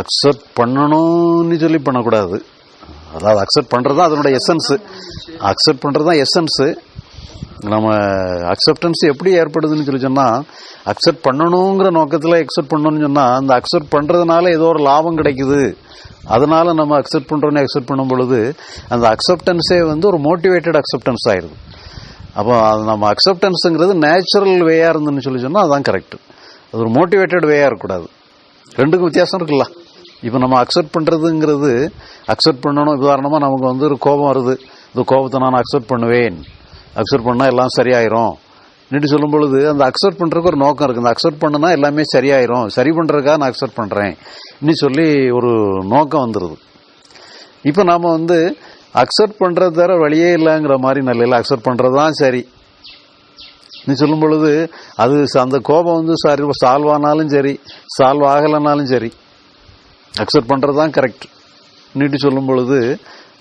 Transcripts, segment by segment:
Accept பண்ணணும்னு சொல்லி பண்ணக்கூடாது. அதாவது அக்செப்ட் பண்ணுறது தான் அதனோட எசன்ஸு அக்செப்ட் பண்ணுறது தான் எசன்ஸு நம்ம அக்செப்டன்ஸ் எப்படி ஏற்படுதுன்னு சொல்லி சொன்னால் அக்செப்ட் பண்ணணுங்கிற நோக்கத்தில் அக்செப்ட் பண்ணணும்னு சொன்னால் அந்த அக்செப்ட் பண்ணுறதுனால ஏதோ ஒரு லாபம் கிடைக்குது. அதனால் நம்ம அக்செப்ட் பண்ணுறோன்னு அக்செப்ட் பண்ணும் பொழுது அந்த அக்செப்டன்ஸே வந்து ஒரு மோட்டிவேட்டட் அக்செப்டன்ஸ் ஆயிடுது. அப்போ அது நம்ம அக்செப்டன்ஸுங்கிறது நேச்சுரல் வேயாக இருந்துன்னு சொல்லி சொன்னால் அதுதான் கரெக்ட் அது ஒரு மோட்டிவேட்டட் வேயாக இருக்கக்கூடாது. ரெண்டுக்கும் வித்தியாசம் இருக்குல்ல? இப்போ நம்ம அக்செப்ட் பண்ணுறதுங்கிறது அக்செப்ட் பண்ணணும் உதாரணமாக நமக்கு வந்து ஒரு கோபம் வருது. இந்த கோபத்தை நான் அக்செப்ட் பண்ணுவேன். அக்செப்ட் பண்ணால் எல்லாம் சரியாயிரும். நீட்டு சொல்லும் பொழுது அந்த அக்செப்ட் பண்ணுறதுக்கு ஒரு நோக்கம் இருக்குது அந்த அக்செப்ட் பண்ணுனா எல்லாமே சரியாயிரும். சரி பண்ணுறதுக்காக நான் அக்செப்ட் பண்ணுறேன் இன்னும் சொல்லி ஒரு நோக்கம் வந்துடுது இப்போ நாம் வந்து அக்செப்ட் பண்ணுறது தவிர வழியே இல்லைங்கிற மாதிரி நிலையில் அக்செப்ட் பண்ணுறது தான் சரி. நீ சொல்லும் பொழுது அது ச- அந்த கோபம் வந்து சரி சால்வ் ஆனாலும் சரி சால்வ் ஆகலைனாலும் சரி. அக்செப்ட் பண்ணுறது தான் கரெக்ட் நீட்டு சொல்லும் பொழுது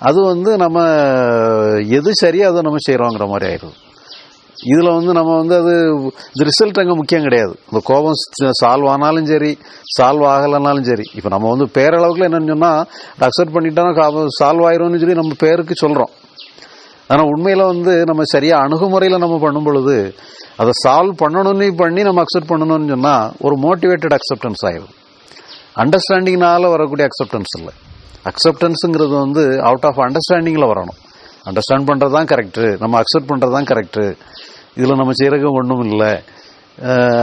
அது வந்து நம்ம எது சரியாக அதை நம்ம செய்கிறோங்கிற மாதிரி ஆயிடுது. இதில் வந்து நம்ம வந்து அது இது ரிசல்ட் அங்கே முக்கியம் கிடையாது. இந்த கோபம் சால்வ் ஆனாலும் சரி சால்வ் ஆகலைனாலும் சரி. இப்போ நம்ம வந்து பேரளவுக்குள்ள என்னென்னு சொன்னால் அக்செப்ட் பண்ணிட்டோம்னா சால்வ் ஆயிரும்னு சொல்லி நம்ம பேருக்கு சொல்கிறோம் ஆனால் உண்மையில் வந்து நம்ம சரியாக அணுகுமுறையில் நம்ம பண்ணும் பொழுது அதை சால்வ் பண்ணணும்னு பண்ணி நம்ம அக்செப்ட் பண்ணணும்னு சொன்னால் ஒரு மோட்டிவேட்டட் அக்செப்டன்ஸ் ஆயிடும் அண்டர்ஸ்டாண்டிங்னால வரக்கூடிய அக்செப்டன்ஸ் இல்லை. அக்செப்டன்ஸுங்கிறது வந்து அவுட் ஆஃப் அண்டர்ஸ்டாண்டிங்கில் வரணும். அண்டர்ஸ்டாண்ட் பண்ணுறது தான் கரெக்டு நம்ம அக்செப்ட் பண்ணுறது தான் கரெக்டு இதில் நம்ம செய்கிறதுக்கு ஒன்றும் இல்லை.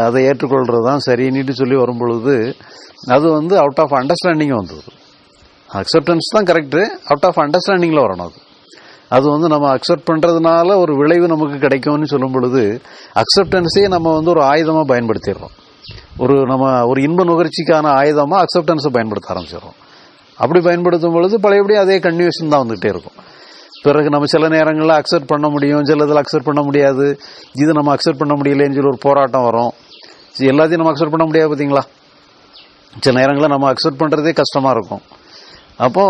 அதை ஏற்றுக்கொள்கிறது தான் சரின்னுட்டு சொல்லி வரும் பொழுது அது வந்து அவுட் ஆஃப் அண்டர்ஸ்டாண்டிங் வந்தது. அக்செப்டன்ஸ் தான் கரெக்டு அவுட் ஆஃப் அண்டர்ஸ்டாண்டிங்கில் வரணும் அது. அது வந்து நம்ம அக்செப்ட் பண்ணுறதுனால ஒரு விளைவு நமக்கு கிடைக்கும்னு சொல்லும் பொழுது அக்செப்டன்ஸே நம்ம வந்து ஒரு ஆயுதமாக பயன்படுத்திடுறோம். ஒரு நம்ம ஒரு இன்ப நுகர்ச்சிக்கான ஆயுதமாக அக்செப்டன்ஸை பயன்படுத்த ஆரம்பிச்சிடுறோம். அப்படி பயன்படுத்தும் பொழுது பழையபடி அதே கன்வியூஷன் தான் வந்துகிட்டே இருக்கும். பிறகு நம்ம சில நேரங்களில் அக்செப்ட் பண்ண முடியும் சில இதில் அக்செப்ட் பண்ண முடியாது. இது நம்ம அக்செப்ட் பண்ண முடியலன்னு சொல்லி ஒரு போராட்டம் வரும். எல்லாத்தையும் நம்ம அக்செப்ட் பண்ண முடியாது பார்த்தீங்களா சில நேரங்களில் நம்ம அக்செப்ட் பண்ணுறதே கஷ்டமாக இருக்கும். அப்போ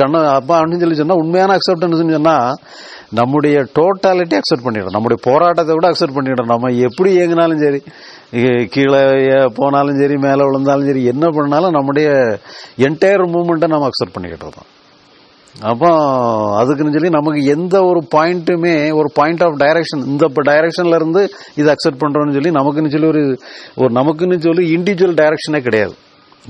கண்ண அப்போ அப்படின்னு சொல்லி சொன்னால் உண்மையான அக்செப்டன்ஸ்னு சொன்னால் நம்முடைய டோட்டாலிட்டி அக்செப்ட் பண்ணிடுறோம். நம்முடைய போராட்டத்தை விட அக்செப்ட் பண்ணிடுறோம். நம்ம எப்படி இயங்கினாலும் சரி கீழே போனாலும் சரி மேலே விழுந்தாலும் சரி என்ன பண்ணாலும் நம்முடைய என்டையர் மூமெண்ட்டை நம்ம அக்செப்ட் பண்ணிக்கிட்டு அப்போ அதுக்குன்னு சொல்லி நமக்கு எந்த ஒரு பாயிண்ட்டுமே ஒரு பாயிண்ட் ஆஃப் டைரக்ஷன் இந்த இப்போ டைரக்ஷன்ல இருந்து இதை அக்செப்ட் பண்ணுறோன்னு சொல்லி நமக்குன்னு சொல்லி ஒரு ஒரு நமக்குன்னு சொல்லி இண்டிவிஜுவல் டைரக்ஷனே கிடையாது.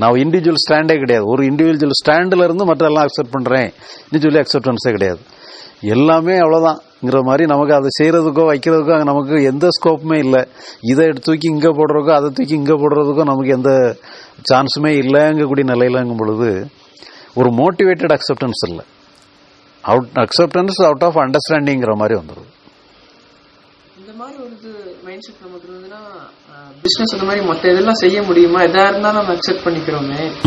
நான் இண்டிவிஜுவல் ஸ்டாண்டே கிடையாது. ஒரு இண்டிவிஜுவல் ஸ்டாண்டில் இருந்து மற்ற எல்லாம் அக்செப்ட் பண்ணுறேன் இண்டிவிஜுவலி அக்செப்டன்ஸே கிடையாது. எல்லாமே அவ்வளோதான்ங்கிற மாதிரி நமக்கு அதை செய்கிறதுக்கோ வைக்கிறதுக்கோ அங்கே நமக்கு எந்த ஸ்கோப்புமே இல்லை. இதை எடுத்து தூக்கி இங்கே போடுறதுக்கோ அதை தூக்கி இங்கே போடுறதுக்கோ நமக்கு எந்த சான்ஸுமே இல்லைங்கக்கூடிய நிலையிலங்கும் பொழுது ஒரு மோட்டிவேட்டட் அக்செப்டன்ஸ் இல்லை. அவுட் அக்செப்டன்ஸ் அவுட் ஆஃப் அண்டர்ஸ்டாண்டிங்கிற மாதிரி வந்துடுது இந்த மாதிரி ஒரு மைண்ட் செட் நமக்கு இருந்ததுன்னா பிசினஸ் அந்த மாதிரி மத்த இதெல்லாம் செய்ய முடியுமா? எதா இருந்தாலும் நம்ம அக்செப்ட் பண்ணிக்கிறோமே.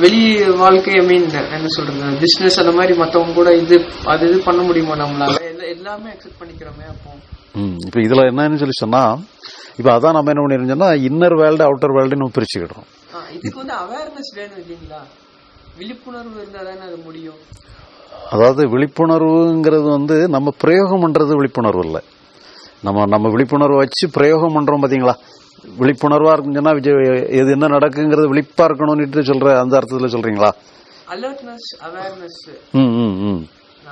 வெளி வாழ்க்கை ஐ மீன் என்ன சொல்றது? பிசினஸ் அந்த மாதிரி மத்தவங்க கூட இது அது இது பண்ண முடியுமா நம்மளால? எல்லா- எல்லாமே அக்செப்ட் பண்ணிக்கிறோமே அப்போ. ம். இப்போ இதில் என்னன்னு சொல்லி சொன்னால் இப்போ அதான் நம்ம என்ன பண்ணிருந்தோம்னா இன்னர் வேர்ல்டு அவுட்டர் வேர்ல்டுன்னு பிரிச்சுக்கிடுறோம். இதுக்கு வந்து அவேர்னஸ் வேணும் இல்லைங்களா? விழிப்புணர்வு இருந்தா தானே அது முடியும். அதாவது விழிப்புணர்வுங்கிறது வந்து நம்ம பிரயோகம் பண்ணுறது விழிப்புணர்வு இல்லை. நம்ம நம்ம விழிப்புணர்வு வச்சு பிரயோகம் பண்ணுறோம் பார்த்தீங்களா விழிப்புணர்வாக இருக்குன்னு சொன்னால் விஜய் இது என்ன நடக்குங்கிறது விழிப்பாக இருக்கணும்னுட்டு சொல்கிற அந்த அர்த்தத்தில் சொல்கிறீங்களா அலர்ட்னஸ் அவேர்னஸ் ம் ம் ம்.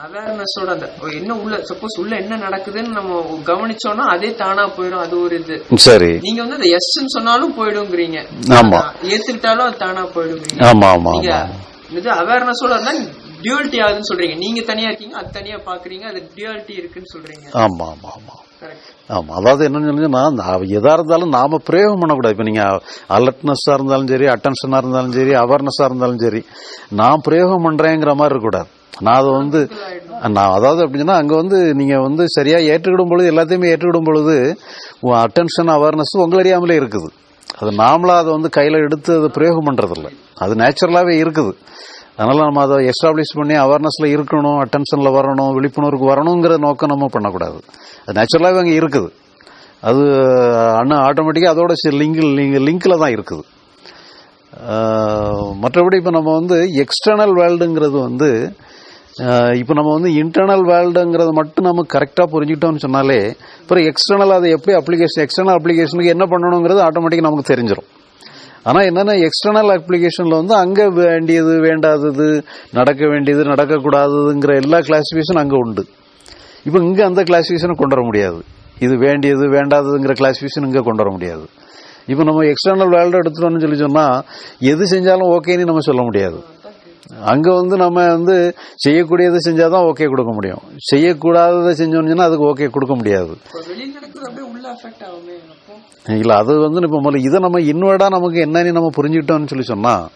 அவேர்னஸோட அந்த என்ன உள்ள சப்போஸ் உள்ள என்ன நடக்குதுன்னு நம்ம கவனிச்சோம்னா அதே தானா போயிடும் அது ஒரு இது. சரி. நீங்க வந்து அந்த எஸ்ன்னு சொன்னாலும் போயிடுங்கிறீங்க. ஆமா. ஏத்துக்கிட்டாலும் அது தானா போயிடுங்கிறீங்க. நீங்க ஆமாம் இது அவேர்னஸோட இருந்தா டியூவலிட்டி ஆகுதுன்னு சொல்றீங்க. நீங்க தனியா இருக்கீங்க அது தனியா பாக்குறீங்க அது டியூவலிட்டி இருக்குன்னு சொல்றீங்க. ஆமாம் ஆமாம் கரெக்ட் ஆமாம் அதாவது என்னன்னு சொன்னீங்கன்னா எதாக இருந்தாலும் நாம பிரயோகம் பண்ணக்கூடாது. இப்போ நீங்கள் அலர்ட்னஸாக இருந்தாலும் சரி அட்டென்ஷனாக இருந்தாலும் சரி அவேர்னஸாக இருந்தாலும் சரி நான் பிரயோகம் பண்ணுறேங்கிற மாதிரி இருக்கக்கூடாது. நான் அதை வந்து நான் அதாவது அப்படின்னா அங்கே வந்து நீங்கள் வந்து சரியாக ஏற்றுக்கிடும் பொழுது எல்லாத்தையுமே ஏற்றுக்கிடும் பொழுது அட்டென்ஷன் அவேர்னஸ் உங்களை அறியாமலே இருக்குது. அது நாமளா அதை வந்து கையில் எடுத்து அதை பிரயோகம் பண்ணுறதில்ல அது நேச்சுரலாகவே இருக்குது. அதனால நம்ம அதை எஸ்டாப்ளிஷ் பண்ணி அவேர்னஸில் இருக்கணும் அட்டென்ஷனில் வரணும் விழிப்புணர்வுக்கு வரணுங்கிற நோக்கம் நம்ம பண்ணக்கூடாது. அது நேச்சுரலாகவே அங்கே இருக்குது. அது அண்ணா ஆட்டோமேட்டிக்காக அதோட லிங்க் லிங்கில் தான் இருக்குது. மற்றபடி இப்போ நம்ம வந்து எக்ஸ்டர்னல் வேர்ல்டுங்கிறது வந்து இப்போ நம்ம வந்து இன்டர்னல் வேர்ல்டுங்கிறது மட்டும் நம்ம கரெக்டாக புரிஞ்சுக்கிட்டோம்னு சொன்னாலே அப்புறம் எக்ஸ்டர்னல் அதை எப்படி அப்ளிகேஷன் எக்ஸ்டர்னல் அப்ளிகேஷனுக்கு என்ன பண்ணணுங்கிறது ஆட்டோமேட்டிக்காக நமக்கு தெரிஞ்சிடும் ஆனால் என்னென்னா எக்ஸ்டர்னல் அப்ளிகேஷனில் வந்து அங்கே வேண்டியது வேண்டாதது நடக்க வேண்டியது நடக்கக்கூடாததுங்கிற எல்லா கிளாசிபிகேஷன் அங்கே உண்டு. இப்போ இங்கே அந்த கிளாஸிஃபிகேஷனை கொண்டு வர முடியாது. இது வேண்டியது வேண்டாததுங்கிற கிளாஸிஃபிகேஷன் இங்கே கொண்டு வர முடியாது. இப்போ நம்ம எக்ஸ்டர்னல் வேல்டு எடுத்துட்டோம்னு சொல்லி சொன்னால் எது செஞ்சாலும் ஓகேன்னு நம்ம சொல்ல முடியாது. அங்க வந்து நம்ம வந்து செய்யக்கூடியதை செஞ்சாதான் ஓகே கொடுக்க முடியும். செய்யக்கூடாததை செஞ்சோம்னு சொன்னா அதுக்கு ஓகே கொடுக்க முடியாது. இல்ல அது வந்து இப்போ முதல்ல இதை நம்ம இன்வர்டா நமக்கு என்னன்னு நம்ம புரிஞ்சுக்கிட்டோம்னு சொல்லி சொன்னா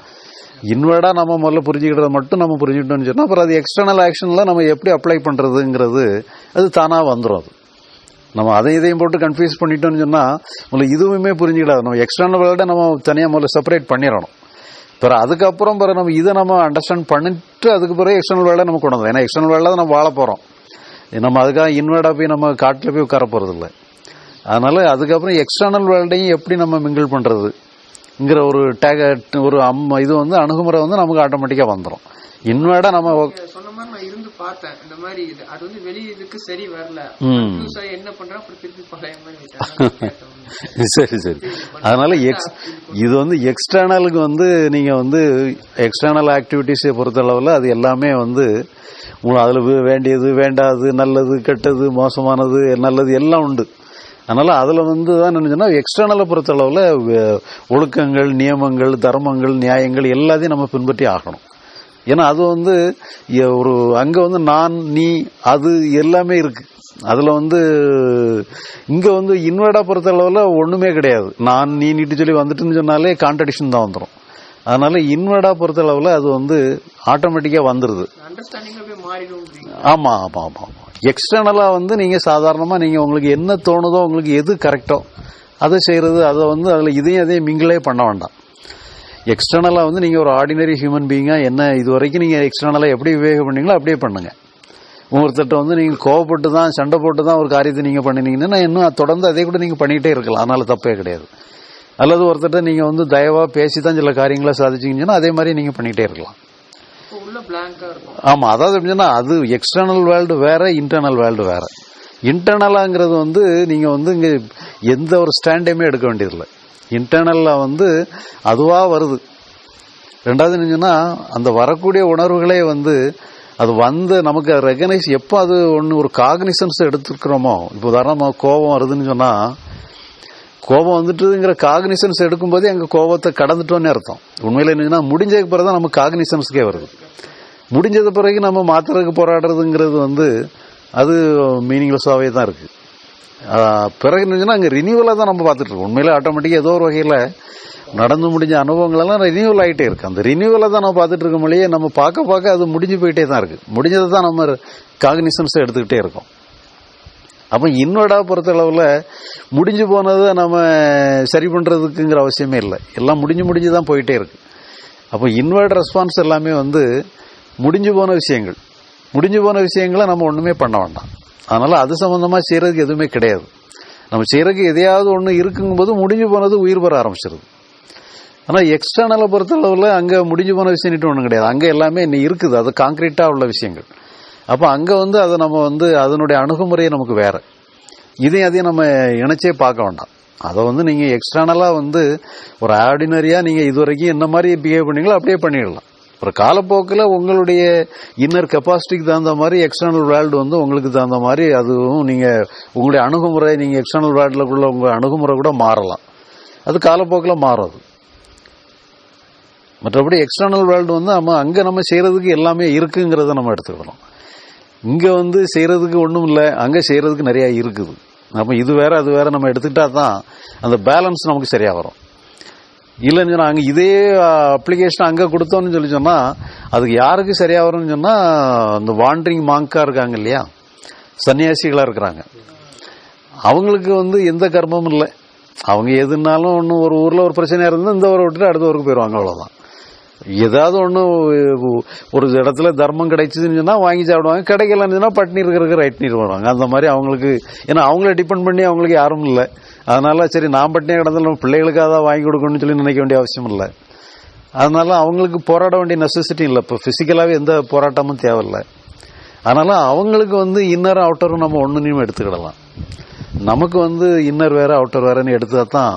இன்வர்டா நம்ம முதல்ல புரிஞ்சுக்கிறத மட்டும் நம்ம புரிஞ்சுக்கிட்டோம்னு சொன்னா அப்புறம் அது எக்ஸ்டர்னல் ஆக்ஷன்ல நம்ம எப்படி அப்ளை பண்றதுங்கிறது அது தானா வந்துடும் அது. நம்ம அதை இதையும் போட்டு கன்ஃபியூஸ் பண்ணிட்டோம்னு சொன்னா முதல்ல இதுவுமே புரிஞ்சுக்கிடாது. நம்ம எக்ஸ்டர்னல் வேர்ல்டை நம்ம தனியா முதல்ல செப்பரேட் பண்ணிடணும். பிறகு அதுக்கப்புறம் பிறகு நம்ம இதை நம்ம அண்டர்ஸ்டாண்ட் பண்ணிட்டு அதுக்கு பிறகு எக்ஸ்டர்னல் வேர்ல்டை நம்ம கொண்டு வந்தோம். ஏன்னா எக்ஸ்டர்னல் வேர்ல்டை தான் நம்ம வாழ போறோம். நம்ம அதுக்காக இன்வர்டா போய் நம்ம காட்டுல போய் உட்கார போறது இல்லை அதனால அதுக்கப்புறம் எக்ஸ்டர்னல் வேர்ல்டையும் எப்படி நம்ம மிங்கிள் பண்றதுங்கிற ஒரு டேக ஒரு அம் இது வந்து அணுகுமுறை வந்து நமக்கு ஆட்டோமேட்டிக்கா வந்துடும் இன்வேர்டா நம்ம சொன்ன மாதிரி நான் இருந்து பார்த்தேன். இந்த மாதிரி இது அது வந்து வெளி இதுக்கு சரி வரல. என்ன பண்றேன்? திருப்பி பழைய மாதிரி சரி சரி. அதனால எக்ஸ் இது வந்து எக்ஸ்டர்னலுக்கு வந்து நீங்கள் வந்து எக்ஸ்டர்னல் பொறுத்த பொறுத்தளவில் அது எல்லாமே வந்து அதில் வே- வேண்டியது வேண்டாது நல்லது கெட்டது மோசமானது நல்லது எல்லாம் உண்டு. அதனால் அதில் வந்து தான் நினைச்சுன்னா எக்ஸ்டர்னலை பொறுத்தளவில் அளவில் ஒழுக்கங்கள் நியமங்கள் தர்மங்கள் நியாயங்கள் எல்லாத்தையும் நம்ம பின்பற்றி ஆகணும். ஏன்னா அது வந்து ஒரு அங்க வந்து நான் நீ அது எல்லாமே இருக்கு. அதுல வந்து இங்க வந்து இன்வெர்டா பொறுத்த அளவுல ஒண்ணுமே கிடையாது. நான் நீ நீட்டு சொல்லி வந்துட்டுன்னு சொன்னாலே கான்ட்ரடிக்ஷன் தான் வந்துடும் அதனால இன்வெர்டா பொறுத்த அளவுல அது வந்து ஆட்டோமேட்டிக்கா வந்துருது. அண்டர்ஸ்டாண்டிங் அப்படியே மாறிடும் ஆமா ஆமா ஆமா ஆமா. எக்ஸ்டர்னலா வந்து நீங்க சாதாரணமா நீங்க உங்களுக்கு என்ன தோணுதோ உங்களுக்கு எது கரெக்டோ அதை செய்யறது அதை வந்து அதுல இதையும் அதையும் மிங்கிளே பண்ண வேண்டாம். எக்ஸ்டர்னலா வந்து நீங்க ஒரு ஆர்டினரி ஹியூமன் பீயிங்கா என்ன இது வரைக்கும் நீங்க எக்ஸ்டர்னலா எப்படி விவேகம் பண்ணீங்களோ அப்படியே பண்ணுங்க. ஒருத்தட்ட வந்து நீங்க கோவப்பட்டு தான் சண்டை போட்டு தான் ஒரு காரியத்தை நீங்க பண்ணினீங்கன்னா இன்னும் தொடர்ந்து அதே கூட நீங்க பண்ணிட்டே இருக்கலாம். அதனால தப்பே கிடையாது. அல்லது ஒருத்தட்ட நீங்க வந்து தயவா பேசி தான் சில காரியங்களை சாதிச்சீங்கன்னா அதே மாதிரி நீங்க பண்ணிட்டே இருக்கலாம். இப்போ உள்ள பிளாங்கா இருக்கும். ஆமா அதாவது எப்படின்னா அது எக்ஸ்டர்னல் வேர்ல்டு வேற இன்டர்னல் வேர்ல்டு வேற. இன்டர்னலாங்கிறது வந்து நீங்க வந்து இங்க எந்த ஒரு ஸ்டாண்டையுமே எடுக்க வேண்டியதில்லை. இன்டர்னலில் வந்து அதுவாக வருது. ரெண்டாவது என்னன்னா அந்த வரக்கூடிய உணர்வுகளே வந்து அது வந்து நமக்கு ரெகனைஸ் எப்போ அது ஒன்று ஒரு காக்னிசன்ஸ் எடுத்துக்கிறோமோ இப்போ உதாரணமாக கோபம் வருதுன்னு சொன்னால் கோபம் வந்துட்டுங்கிற காக்னிசன்ஸ் எடுக்கும்போதே அங்கே கோபத்தை கடந்துட்டோன்னே அர்த்தம். உண்மையில் என்னன்னா முடிஞ்சதுக்கு பிறகு தான் நமக்கு காக்னிசன்ஸ்க்கே வருது. முடிஞ்சது பிறகு நம்ம மாத்துறதுக்கு போராடுறதுங்கிறது வந்து அது மீனிங்லெஸ்ஸாகவே தான் இருக்குது பிறகு இருந்துச்சுன்னா அங்கே ரினியூவலாக தான் நம்ம பார்த்துட்டு இருக்கோம். உண்மையில ஆட்டோமேட்டிக்காக ஏதோ ஒரு வகையில் நடந்து முடிஞ்ச அனுபவங்களெல்லாம் ரினியூவல் ஆகிட்டே இருக்கு. அந்த ரினியூவலை தான் நம்ம பார்த்துட்டு இருக்க மொழியே நம்ம பார்க்க பார்க்க அது முடிஞ்சு போயிட்டே தான் இருக்கு. முடிஞ்சதை தான் நம்ம காக்னிசன்ஸை எடுத்துக்கிட்டே இருக்கோம். அப்போ இன்வர்டா பொறுத்தளவில் முடிஞ்சு போனதை நம்ம சரி பண்ணுறதுக்குங்கிற அவசியமே இல்லை. எல்லாம் முடிஞ்சு முடிஞ்சு தான் போயிட்டே இருக்கு. அப்போ இன்வெர்ட் ரெஸ்பான்ஸ் எல்லாமே வந்து முடிஞ்சு போன விஷயங்கள். முடிஞ்சு போன விஷயங்களை நம்ம ஒன்றுமே பண்ண வேண்டாம். அதனால அது சம்பந்தமா செய்யறதுக்கு எதுவுமே கிடையாது. நம்ம செய்யறதுக்கு எதையாவது ஒன்று இருக்குங்கும்போது முடிஞ்சு போனது உயிர் பெற ஆரம்பிச்சிருது. ஆனால் எக்ஸ்டர்னலை பொறுத்தளவில் அங்கே முடிஞ்சு போன விஷயம்ட்டு ஒன்றும் கிடையாது. அங்கே எல்லாமே இன்னும் இருக்குது. அது காங்கிரீட்டாக உள்ள விஷயங்கள். அப்போ அங்கே வந்து அதை நம்ம வந்து அதனுடைய அணுகுமுறையை நமக்கு வேற. இதையும் அதையும் நம்ம இணைச்சே பார்க்க வேண்டாம். அதை வந்து நீங்கள் எக்ஸ்டர்னலாக வந்து ஒரு ஆர்டினரியாக நீங்கள் இது வரைக்கும் என்ன மாதிரி பிஹேவ் பண்ணீங்களோ அப்படியே பண்ணிடலாம். அப்புறம் காலப்போக்கில் உங்களுடைய இன்னர் கெப்பாசிட்டிக்கு தகுந்த மாதிரி எக்ஸ்டர்னல் வேர்ல்டு வந்து உங்களுக்கு தகுந்த மாதிரி அதுவும் நீங்கள் உங்களுடைய அணுகுமுறை நீங்கள் எக்ஸ்டர்னல் வேர்ல்டுக்குள்ள உங்கள் அணுகுமுறை கூட மாறலாம். அது காலப்போக்கில் மாறும் அது மற்றபடி எக்ஸ்டர்னல் வேர்ல்டு வந்து நம்ம அங்கே நம்ம செய்கிறதுக்கு எல்லாமே இருக்குங்கிறத நம்ம எடுத்துக்கணும். இங்கே வந்து செய்கிறதுக்கு ஒன்றும் இல்லை அங்கே செய்கிறதுக்கு நிறையா இருக்குது. நம்ம இது வேற அது வேற நம்ம எடுத்துக்கிட்டா தான் அந்த பேலன்ஸ் நமக்கு சரியாக வரும். இல்லைன்னு சொன்னா அங்கே இதே அப்ளிகேஷன் அங்கே கொடுத்தோம்னு சொல்லி சொன்னால் அதுக்கு யாருக்கு சரியாக வரும்னு சொன்னால் அந்த வாண்டரிங் மாங்காக இருக்காங்க இல்லையா? சன்னியாசிகளாக இருக்கிறாங்க. அவங்களுக்கு வந்து எந்த கர்மமும் இல்லை. அவங்க எதுனாலும் ஒன்று ஒரு ஊரில் ஒரு பிரச்சனையாக இருந்தால் இந்த ஊரை விட்டுட்டு அடுத்த ஊருக்கு போயிடுவாங்க அவ்வளோதான் ஏதாவது ஒன்று ஒரு இடத்துல தர்மம் கிடைச்சதுன்னு சொன்னால் வாங்கி சாப்பிடுவாங்க. கிடைக்கலன்னு சொன்னால் பட்னி இருக்கிறதுக்கு ரைட் நீர் வருவாங்க. அந்த மாதிரி அவங்களுக்கு ஏன்னா அவங்கள டிபெண்ட் பண்ணி அவங்களுக்கு யாரும் இல்லை. அதனால சரி நான் பட்னியாக கிடந்தாலும் நம்ம பிள்ளைகளுக்காக தான் வாங்கி கொடுக்கணும்னு சொல்லி நினைக்க வேண்டிய அவசியம் இல்லை. அதனால அவங்களுக்கு போராட வேண்டிய நெசசிட்டி இல்லை. இப்போ ஃபிசிக்கலாகவே எந்த போராட்டமும் தேவையில்லை. அதனால அவங்களுக்கு வந்து இன்னர் அவுட்டரும் நம்ம ஒன்றுனையும் எடுத்துக்கிடலாம். நமக்கு வந்து இன்னர் வேற அவுட்டர் வேறன்னு எடுத்தால் தான்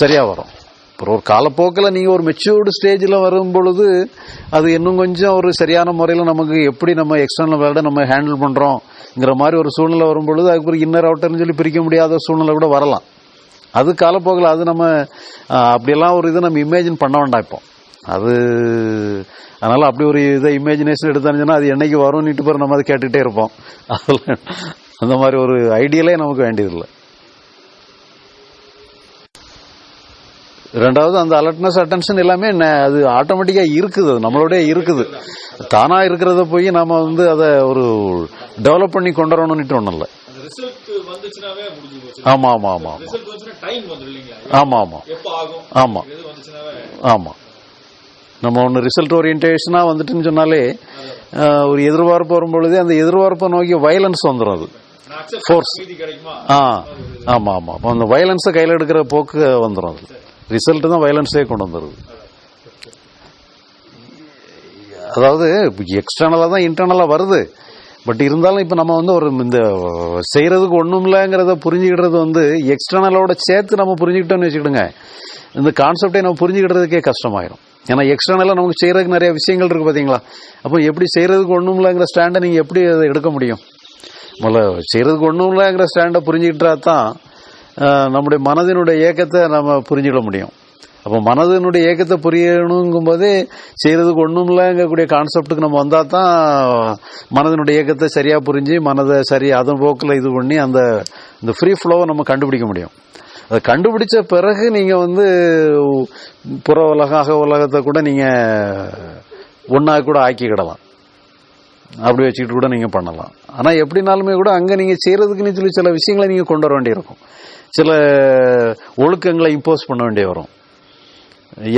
சரியாக வரும். அப்புறம் ஒரு காலப்போக்கில் நீங்கள் ஒரு மெச்சூர்டு ஸ்டேஜில் வரும் பொழுது அது இன்னும் கொஞ்சம் ஒரு சரியான முறையில் நமக்கு எப்படி நம்ம எக்ஸ்டர்னல் வேர்ல்டை நம்ம ஹேண்டில் பண்ணுறோங்கிற மாதிரி ஒரு சூழ்நிலை வரும் பொழுது அதுக்கு இன்னர் அவுட்டர்னு சொல்லி பிரிக்க முடியாத சூழ்நிலை கூட வரலாம். அது காலப்போக்கில் அது நம்ம அப்படியெல்லாம் ஒரு இதை நம்ம இமேஜின் பண்ண வேண்டாம் இப்போ. அது அதனால் அப்படி ஒரு இதை இமேஜினேஷன் எடுத்தாங்கன்னா அது என்னைக்கு வரும்னுட்டு பிறகு நம்ம அதை கேட்டுக்கிட்டே இருப்போம். அதில் அந்த மாதிரி ஒரு ஐடியலே நமக்கு வேண்டியதில்லை. ரெண்டாவது அந்த அலர்ட்னஸ் அட்டென்ஷன் எல்லாமே அது ஆட்டோமேட்டிக்காக இருக்குது அது நம்மளோடய இருக்குது. தானா இருக்கிறத போய் நாம வந்து அதை ஒரு டெவலப் பண்ணி கொண்டு வரணும்னுட்டு ஒன்றும் இல்லை. ஆமா ஆமா ஆமா ஆமா. ஆமா ஆமா. ஆமா. நம்ம ஒன்று ரிசல்ட் ஓரியன்டேஷனாக வந்துட்டுன்னு சொன்னாலே ஒரு எதிர்பார்ப்பு வரும் பொழுதே அந்த எதிர்பார்ப்பை நோக்கி வயலன்ஸ் வந்துடும் அது. கிடைக்குமா? ஆ ஆமா ஆமா. அப்போ அந்த வயலன்ஸை கையில் எடுக்கிற போக்கு வந்துடும் அது. ரிசல்ட் தான் வயலன்ஸே கொண்டு வந்துடுது அதாவது எக்ஸ்டர்னலாக தான் இன்டர்னலாக வருது. பட் இருந்தாலும் இப்போ நம்ம வந்து ஒரு இந்த செய்கிறதுக்கு ஒன்றும் இல்லைங்கிறத புரிஞ்சுக்கிடுறது வந்து எக்ஸ்டர்னலோட சேர்த்து நம்ம புரிஞ்சுக்கிட்டோம்னு வச்சுக்கிடுங்க. இந்த கான்செப்டை நம்ம புரிஞ்சுக்கிடுறதுக்கே கஷ்டமாயிடும் ஏன்னா எக்ஸ்டர்னலாக நமக்கு செய்கிறதுக்கு நிறைய விஷயங்கள் இருக்குது பார்த்தீங்களா அப்போ எப்படி செய்கிறதுக்கு ஒன்றும் இல்லைங்கிற ஸ்டாண்டை நீங்கள் எப்படி அதை எடுக்க முடியும்? முதல்ல செய்கிறதுக்கு ஒன்றும் இல்லைங்கிற ஸ்டாண்டை புரிஞ்சுக்கிட்டா தான் நம்முடைய மனதினுடைய இயக்கத்தை நம்ம புரிஞ்சுக்கிட முடியும். அப்போ மனதினுடைய இயக்கத்தை புரியணுங்கும் போதே செய்கிறதுக்கு ஒன்றும் இல்லைங்கக்கூடிய கான்செப்டுக்கு நம்ம வந்தால் தான் மனதினுடைய இயக்கத்தை சரியாக புரிஞ்சு மனதை சரி அதன் போக்கில் இது பண்ணி அந்த இந்த ஃப்ரீ ஃப்ளோவை நம்ம கண்டுபிடிக்க முடியும். அதை கண்டுபிடிச்ச பிறகு நீங்கள் வந்து புற உலகம் அக உலகத்தை கூட நீங்கள் ஒன்றா கூட ஆக்கிக்கிடலாம். அப்படி வச்சுக்கிட்டு கூட நீங்கள் பண்ணலாம். ஆனால் எப்படினாலுமே கூட அங்கே நீங்கள் செய்கிறதுக்குன்னு சொல்லி சில விஷயங்களை நீங்கள் கொண்டு வர வேண்டியிருக்கும். சில ஒழுக்கங்களை இம்போஸ் பண்ண வேண்டிய வரும்.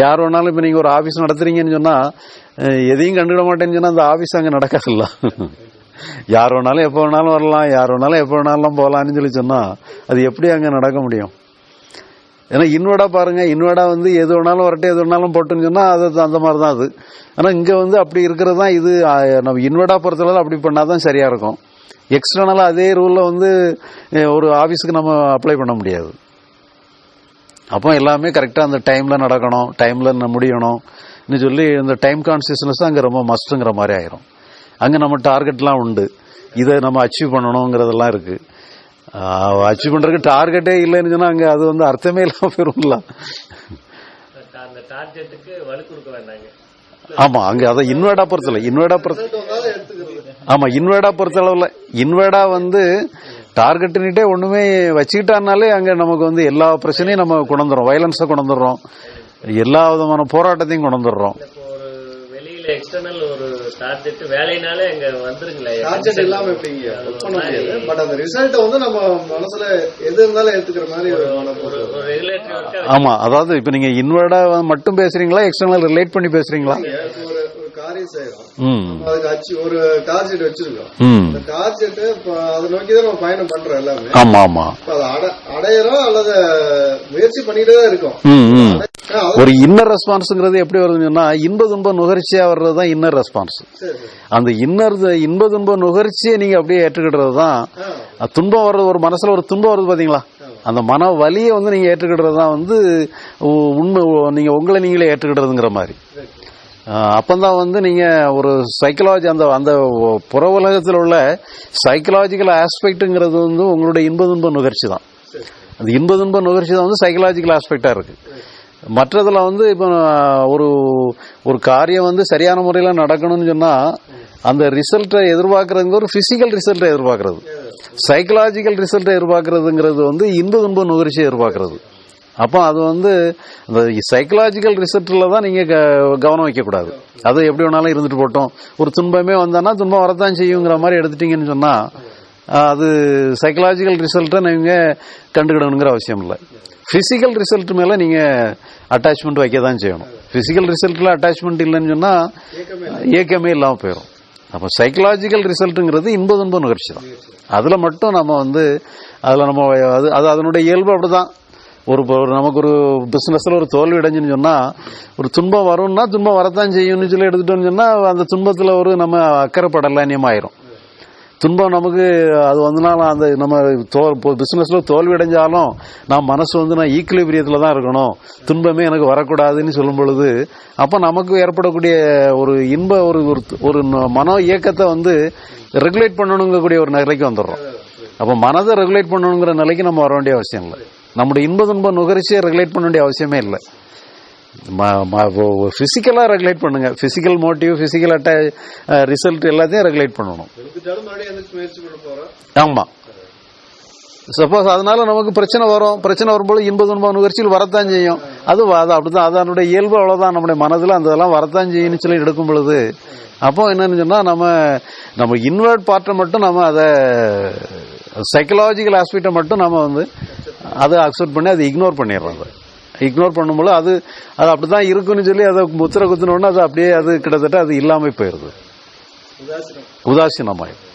யார் வேணாலும் இப்போ நீங்கள் ஒரு ஆஃபீஸ் நடத்துறீங்கன்னு சொன்னால் எதையும் கண்டுக்கிட மாட்டேன்னு சொன்னால் அந்த ஆஃபீஸ் அங்கே நடக்காதுல்ல. யார் வேணாலும் எப்போ வேணாலும் வரலாம் யார் வேணாலும் எப்போ வேணாலும் போகலான்னு சொல்லி சொன்னால் அது எப்படி அங்கே நடக்க முடியும்? ஏன்னா இன்வெர்டா பாருங்கள் இன்வெர்டாக வந்து எது வேணாலும் வரட்டும் எது வேணாலும் போட்டுன்னு சொன்னால் அது அந்த மாதிரி தான் அது. ஆனால் இங்கே வந்து அப்படி இருக்கிறது தான் இது நம்ம இன்வெர்டா பொறுத்தளவு அப்படி பண்ணால் தான் சரியாக இருக்கும். எக்ஸ்டர்னலாக அதே ரூலில் வந்து ஒரு ஆஃபீஸுக்கு நம்ம அப்ளை பண்ண முடியாது. அப்போ எல்லாமே கரெக்டாக அந்த டைமில் நடக்கணும் டைமில் முடியணும்னு சொல்லி இந்த டைம் கான்சியஸ்னஸ் அங்கே ரொம்ப மஸ்ட்டுங்கிற மாதிரி ஆயிரும். அங்கே நம்ம டார்கெட்லாம் உண்டு. இதை நம்ம அச்சீவ் பண்ணணுங்கிறதெல்லாம் இருக்கு. அச்சீவ் பண்ணுறதுக்கு டார்கெட்டே இல்லைன்னு சொன்னால் அங்கே அது வந்து அர்த்தமே இல்லாமல் போயிரும்ல. அந்த டார்கெட்டுக்கு வலு கொடுக்க வேண்டாங்க. ஆமாம் அங்கே அதை இன்வேர்டா பொறுத்தல. இன்வேர்டா பொறுத்த ஆமாம் இன்வேர்டா பொறுத்தளவில் இன்வேர்டா வந்து டார்கெட்டுன்னுட்டே ஒன்றுமே வச்சுக்கிட்டானாலே அங்கே நமக்கு வந்து எல்லா பிரச்சனையும் நம்ம கொண்டுறோம் வயலன்ஸை கொண்டுறோம் எல்லா விதமான போராட்டத்தையும் கொண்டுறோம் இப்போ ஒரு வெளியில எக்ஸ்டர்னல் ஒரு டார்கெட் வேலைனாலே அங்க வந்துருங்களே. டார்கெட் இல்லாம எப்படிங்க? ஒர்க் பண்ண முடியாது. பட் அந்த ரிசல்ட்டை வந்து நம்ம மனசுல எது இருந்தாலும் ஏத்துக்கிற மாதிரி ஒரு மனப்போக்கு. ஒரு ஒரு ரெகுலேட்டரி ஒர்க்கா ஆமாம் அதாவது இப்போ நீங்கள் இன்வேர்டா மட்டும் பேசுறீங்களா? எக்ஸ்டர்னல் ரிலேட் பண்ணி பேசுறீங்களா? காரியம் செய்யறோம் அதுக்கு அச்சு ஒரு டார்கெட் வச்சிருக்கோம் அந்த இப்போ அதை நோக்கி தான் நம்ம பயணம் பண்றோம் எல்லாமே. ஆமாம் இப்போ அதை அடையிறோம் அல்லது முயற்சி பண்ணிட்டே தான் இருக்கோம். ஒரு இன்னர் ரெஸ்பான்ஸுங்கிறது எப்படி வருதுன்னு இன்ப துன்ப நுகர்ச்சியா வர்றது தான் இன்னர் ரெஸ்பான்ஸ் அந்த இன்னர் இன்ப துன்ப நுகர்ச்சியை நீங்க அப்படியே ஏற்றுக்கிடுறது தான் துன்பம் வர்றது ஒரு மனசுல ஒரு துன்பம் வருது பாத்தீங்களா? அந்த மன வலியை வந்து நீங்க ஏற்றுக்கிடுறது தான் வந்து உண்மை நீங்க உங்களை நீங்களே ஏற்றுக்கிடுறதுங்கிற மாதிரி. அப்பந்தான் வந்து நீங்க ஒரு சைக்கலாஜி அந்த அந்த புற உலகத்தில் உள்ள சைக்கலாஜிக்கல் ஆஸ்பெக்ட்ங்கிறது வந்து உங்களுடைய இன்ப துன்ப நுகர்ச்சி தான் அந்த இன்ப துன்ப நுகர்ச்சி தான் வந்து சைக்கலாஜிக்கல் ஆஸ்பெக்டா இருக்கு. மற்றதுல வந்து இப்போ ஒரு ஒரு காரியம் வந்து சரியான முறையில் நடக்கணும்னு சொன்னா அந்த ரிசல்ட்டை எதிர்பார்க்கறதுங்க ஒரு பிசிக்கல் ரிசல்ட்டை எதிர்பார்க்கறது. சைக்கலாஜிக்கல் ரிசல்ட்டை எதிர்பார்க்கறதுங்கிறது வந்து இன்ப துன்ப நுகர்ச்சியை எதிர்பார்க்கறது. அப்போ அது வந்து இந்த சைக்கலாஜிக்கல் ரிசல்ட்டில் தான் நீங்கள் கவனம் வைக்கக்கூடாது. அது எப்படி வேணாலும் இருந்துட்டு போட்டோம். ஒரு துன்பமே வந்தானா துன்பம் வரத்தான் செய்யுங்கிற மாதிரி எடுத்துட்டீங்கன்னு சொன்னால் அது சைக்கலாஜிக்கல் ரிசல்ட்டை நீங்கள் கண்டுக்கிடணுங்கிற அவசியம் இல்லை. ஃபிசிக்கல் ரிசல்ட் மேலே நீங்கள் அட்டாச்மெண்ட் வைக்க தான் செய்யணும் ஃபிசிக்கல் ரிசல்ட்டில் அட்டாச்மெண்ட் இல்லைன்னு சொன்னால் ஏக்கமே இல்லாமல் போயிடும் அப்போ சைக்கலாஜிக்கல் ரிசல்ட்டுங்கிறது இன்ப துன்ப நிகழ்ச்சி தான் அதில் மட்டும் நம்ம வந்து அதில் நம்ம அது அது அதனுடைய இயல்பு அப்படி தான் ஒரு நமக்கு ஒரு பிஸ்னஸில் ஒரு தோல்வி அடைஞ்சுன்னு சொன்னால் ஒரு துன்பம் வரும்னா துன்பம் வரத்தான் செய்யும்னு சொல்லி எடுத்துட்டோம்னு சொன்னால் அந்த துன்பத்தில் ஒரு நம்ம அக்கறைப்படலானியம் ஆயிரும் துன்பம் நமக்கு அது வந்துனாலும் அந்த நம்ம தோ பிஸ்னஸில் தோல்வி அடைஞ்சாலும் நான் மனசு வந்து நான் ஈக்குலிபிரியத்தில் தான் இருக்கணும். துன்பமே எனக்கு வரக்கூடாதுன்னு சொல்லும் பொழுது அப்போ நமக்கு ஏற்படக்கூடிய ஒரு இன்ப ஒரு ஒரு- ஒரு மனோ இயக்கத்தை வந்து ரெகுலேட் பண்ணணுங்கக்கூடிய ஒரு நிலைக்கு வந்துடுறோம். அப்போ மனதை ரெகுலேட் பண்ணணுங்கிற நிலைக்கு நம்ம வர வேண்டிய அவசியம் இல்லை. நம்முடைய இன்ப துன்ப நுகர்ச்சியை ரெகுலேட் பண்ண வேண்டிய அவசியமே இல்லை. ஃபிசிக்கலாக ரெகுலேட் பண்ணுங்க. ஃபிசிக்கல் மோட்டிவ் ஃபிசிக்கல் அட்டை ரிசல்ட் எல்லாத்தையும் ரெகுலேட் பண்ணணும். ஆமாம் சப்போஸ் அதனால நமக்கு பிரச்சனை வரும். பிரச்சனை வரும்போது இன்ப துன்ப நுகர்ச்சியில் வரத்தான் செய்யும். அது அது அப்படிதான் அதனுடைய இயல்பு அவ்வளோதான் நம்முடைய மனதில் அந்த இதெல்லாம் வரத்தான் செய்யும்னு சொல்லி எடுக்கும் பொழுது அப்போ என்னன்னு சொன்னால் நம்ம நம்ம இன்வெர்ட் பார்ட்டை மட்டும் நம்ம அதை சைக்கலாஜிக்கல் ஆஸ்பெக்டை மட்டும் நம்ம வந்து அதை அக்செப்ட் பண்ணி அதை இக்னோர் பண்ணிடுறோம் அதை. இக்னோர் பண்ணும்போது அது அது அப்படிதான் இருக்குன்னு சொல்லி அதை முத்திர குத்தினோடனே அது அப்படியே அது கிட்டத்தட்ட அது இல்லாமல் போயிடுது. உதாசீனம். உதாசீனமாயிடும்